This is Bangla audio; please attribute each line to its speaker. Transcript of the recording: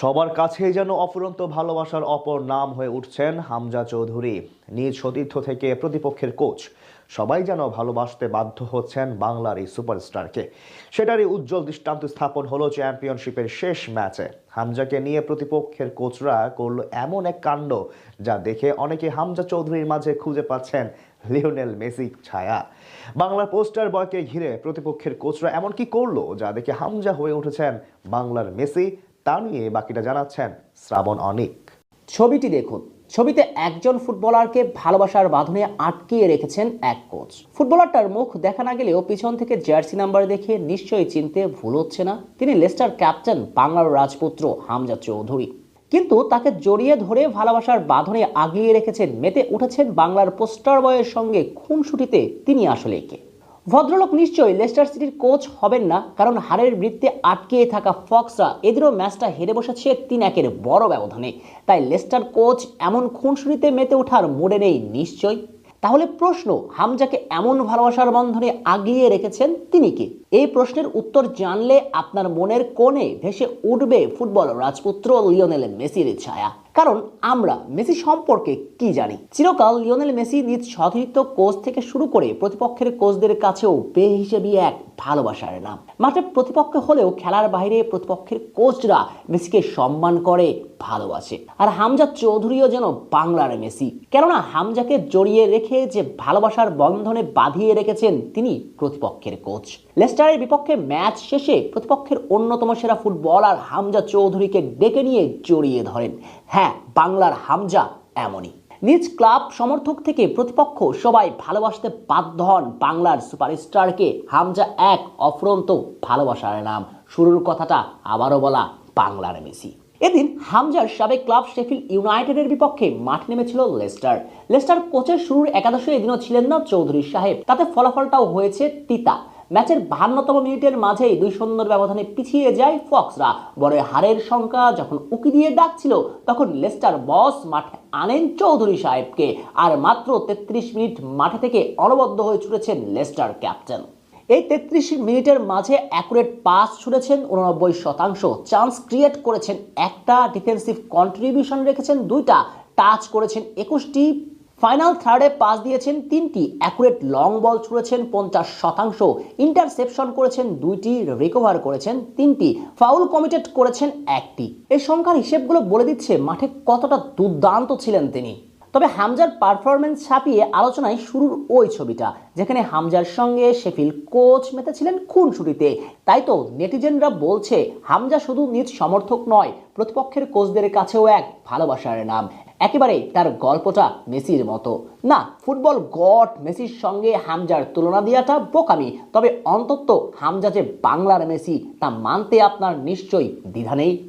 Speaker 1: সবার কাছেই যেন অফুরন্ত ভালোবাসার অপর নাম হয়ে উঠছেন হামজা চৌধুরী, নিজ সতীর্থ থেকে প্রতিপক্ষের কোচ। সবাই যেন ভালোবাসতে বাধ্য হচ্ছেন বাংলার এই সুপারস্টারকে। সেটারই উজ্জ্বল দৃষ্টান্ত স্থাপন হলো চ্যাম্পিয়নশিপের শেষ ম্যাচে। হামজাকে নিয়ে প্রতিপক্ষের কোচরা করল এমন এক কাণ্ড যা দেখে অনেকে হামজা চৌধুরীর মাঝে খুঁজে পাচ্ছেন লিওনেল মেসি ছায়া। বাংলার পোস্টার বয়কে ঘিরে প্রতিপক্ষের কোচরা এমন কি করল যা দেখে হামজা হয়ে উঠেছেন বাংলার মেসি তা নিয়ে বাকিটা জানাচ্ছেন শ্রাবণ অনিক।
Speaker 2: ছবিটি দেখুন। ছবিতে একজন ফুটবলারকে ভালোবাসার বাঁধনে আটকিয়ে রেখেছেন এক কোচ। ফুটবলারটার মুখ দেখা না গেলেও পিছন থেকে জার্সি নাম্বার দেখে নিশ্চয়ই চিনতে ভুল হচ্ছে না। তিনি লেস্টার ক্যাপ্টেন, বাংলার রাজপুত্র হামজা চৌধুরী। কিন্তু তাকে জড়িয়ে ধরে ভালোবাসার বাঁধনে আগলিয়ে রেখেছেন, মেতে উঠেছেন বাংলার পোস্টার বয়ের সঙ্গে খুনসুটিতে তিনি আসলে কে? ভদ্রলোক নিশ্চয়ই লেস্টার সিটির কোচ হবেন না, কারণ হারের বৃত্তে আটকে থাকা ফক্সরা এদেরও ম্যাচটা হেরে বসেছে তিন একের বড় ব্যবধানে। তাই লেস্টার কোচ এমন খুনসুরিতে মেতে ওঠার মোড়ে নেই নিশ্চয়ই। তাহলে প্রশ্ন, হামজাকে এমন ভালোবাসার বন্ধনে আগিয়ে রেখেছেন তিনি কে? এই প্রশ্নের উত্তর জানলে আপনার মনের কোণে ভেসে উঠবে ফুটবল রাজপুত্র লিওনেল মেসির ছায়া। কারণ আমরা মেসি সম্পর্কে কি জানি? চিরকাল লিওনেল মেসি নিজ সতীর্থ কোচ থেকে শুরু করে প্রতিপক্ষের কোচদের কাছেও বে হিসেবে এক ভালোবাসার নাম। মাঠে প্রতিপক্ষ হলেও খেলার বাইরে প্রতিপক্ষের কোচরা মেসিকে সম্মান করে, ভালোবাসে। আর হামজা চৌধুরীও যেন বাংলার মেসি। কেননা হামজাকে জড়িয়ে রেখে যে ভালোবাসার বন্ধনে বাঁধিয়ে রেখেছেন তিনি প্রতিপক্ষের কোচ। লেস্টারের বিপক্ষে ম্যাচ শেষে প্রতিপক্ষের অন্যতম সেরা ফুটবলার হামজা চৌধুরীকে ডেকে নিয়ে জড়িয়ে ধরেন। হ্যাঁ বাংলার হামজা এমনই। নিজ ক্লাব সমর্থক থেকে প্রতিপক্ষ সবাই ভালোবাসতে বাধ্য হন বাংলার সুপারস্টারকে। হামজা এক অফরন্ত ভালোবাসার নাম। শুরুর কথাটা আবারও বলা বাংলার মেসি। এদিন হামজার সাবেক ক্লাব শেফিল ইউনাইটেডের বিপক্ষে মাঠ নেমেছিল লেস্টার। লেস্টার কোচের শুরুর একাদশে এদিনও ছিলেন না চৌধুরী সাহেব। তাতে ফলাফলটাও হয়েছে তিতা। ম্যাচের বাহান্নতম মিনিটের মাঝেই দুই শূন্যর ব্যবধানে পিছিয়ে যায় ফক্সরা। বড় হারের সংখ্যা যখন উকি দিয়ে ডাকছিল, তখন লেস্টার বস মাঠে আনেন চৌধুরী সাহেবকে, আর মাত্র তেত্রিশ মিনিট মাঠে থেকে অনবদ্য হয়ে ছুটেছেন লেস্টার ক্যাপ্টেন। এই তেত্রিশ মিনিটের মাঝে অ্যাকুরেট পাস ছুড়েছেন উননব্বই শতাংশ। চান্স ক্রিয়েট করেছেন একটা, ডিফেন্সিভ কন্ট্রিবিউশন রেখেছেন দুইটা, টাচ করেছেন একুশটি ফাইনাল থার্ডে পাস দিয়েছেন তিনটি অ্যাকুরেট লং বল ছুঁড়েছেন পঞ্চাশ শতাংশ। ইন্টারসেপশন করেছেন দুইটি রিকভার করেছেন তিনটি। ফাউল কমিটেড করেছেন একটি। এই সংখ্যার হিসেবগুলো বলে দিচ্ছে মাঠে কতটা দুর্দান্ত ছিলেন তিনি। তবে হামজার পারফরমেন্স ছাপিয়ে আলোচনায় শুরুর ওই ছবিটা, যেখানে হামজার সঙ্গে শেফিল কোচ মেতেছিলেন খুনসুটিতে। তাই তো নেটিজেনরা বলছে, হামজা শুধু নিজ সমর্থক নয়, প্রতিপক্ষের কোচদের কাছেও এক ভালোবাসার নাম। একেবারে তার গল্পটা মেসির মতো। না, ফুটবল গড মেসির সঙ্গে হামজার তুলনা দেওয়াটা বোকামি, তবে অন্তত হামজা যে বাংলার মেসি তা মানতে আপনার নিশ্চয়ই দ্বিধা নেই।